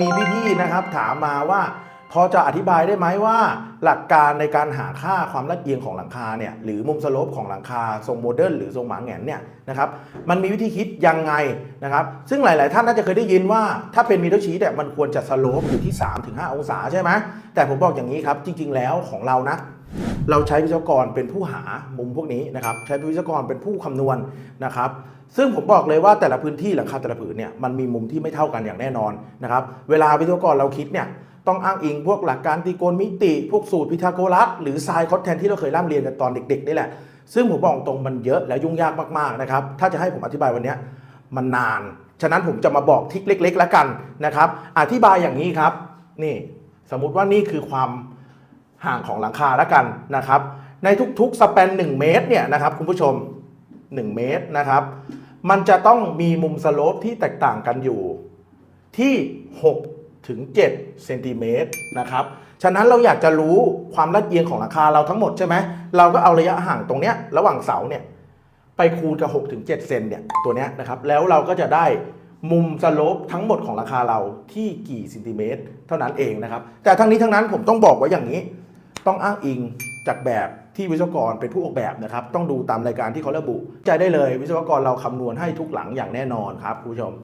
มีพี่ๆนะครับถามมาว่าพอจะอธิบายได้ไหมว่า หลักการในการหาค่าความลาดเอียงของหลังคาเนี่ยหรือมุมสโลปของหลังคาทรงโมเดิร์นหรือทรงหมาแหงนเนี่ยนะครับมันมีวิธีคิดยังไงนะครับซึ่งหลาย ๆ ท่านน่าจะเคยได้ยินว่าถ้าเป็นมิเดิลชีทเนี่ยมันควรจะสโลปอยู่ที่ 3-5 องศาใช่ไหมแต่ผมบอกอย่างนี้ครับจริง ๆ แล้วของเรานะ เราใช้วิศวกรเป็นผู้หามุมพวกนี้นะครับใช้วิศวกรเป็นผู้คำนวณนะครับ ซึ่งผมบอกเลยว่าแต่ละพื้นที่หลังคาแต่ละผืนเนี่ยมันมีมุมที่ไม่เท่ากันอย่างแน่นอนนะครับเวลาวิศวกรเราคิดเนี่ยต้องอ้างอิงพวกหลักการตรีโกณมิติ พวกสูตรพิทาโกรัสหรือไซน์คอสแทนที่เราเคยร่ำเรียนกันตอนเด็กๆนี่แหละ ซึ่งผมบอกตรงมันเยอะและยุ่งยากมากๆนะครับถ้าจะให้ผมอธิบายวันนี้มันนาน ฉะนั้นผมจะมาบอกทิกเล็ก ๆ แล้วกันนะครับ อธิบายอย่างนี้ครับนี่สมมุติว่านี่คือความ ห่างของหลังคาแล้วกันนะครับ ในทุกๆสเปน 1 เมตรเนี่ยนะครับคุณผู้ชม 1 เมตรนะครับ มันจะต้องมีมุมสโลปที่แตกต่างกันอยู่ที่ 6 ถึง 7 เซนติเมตรนะครับ ฉะนั้นเราอยากจะรู้ความลาดเอียงของหลังคาเราทั้งหมดใช่ไหม เราก็เอาระยะห่างตรงเนี้ยระหว่างเสาเนี่ยไปคูณกับ 6 ถึง 7 เซนเนี่ยตัวเนี้ยนะครับ แล้วเราก็จะได้มุมสโลปทั้งหมดของราคาเราที่กี่เซนติเมตร เท่านั้นเองนะครับ แต่ทั้งนี้ทั้งนั้นผมต้องบอกไว้อย่างนี้ ต้องอ้างอิงจากแบบที่วิศวกรเป็นผู้ออกแบบนะครับ ต้องดูตามรายการที่เขาระบุใจได้เลยวิศวกรเราคำนวณให้ทุกหลังอย่างแน่นอนครับคุณผู้ชม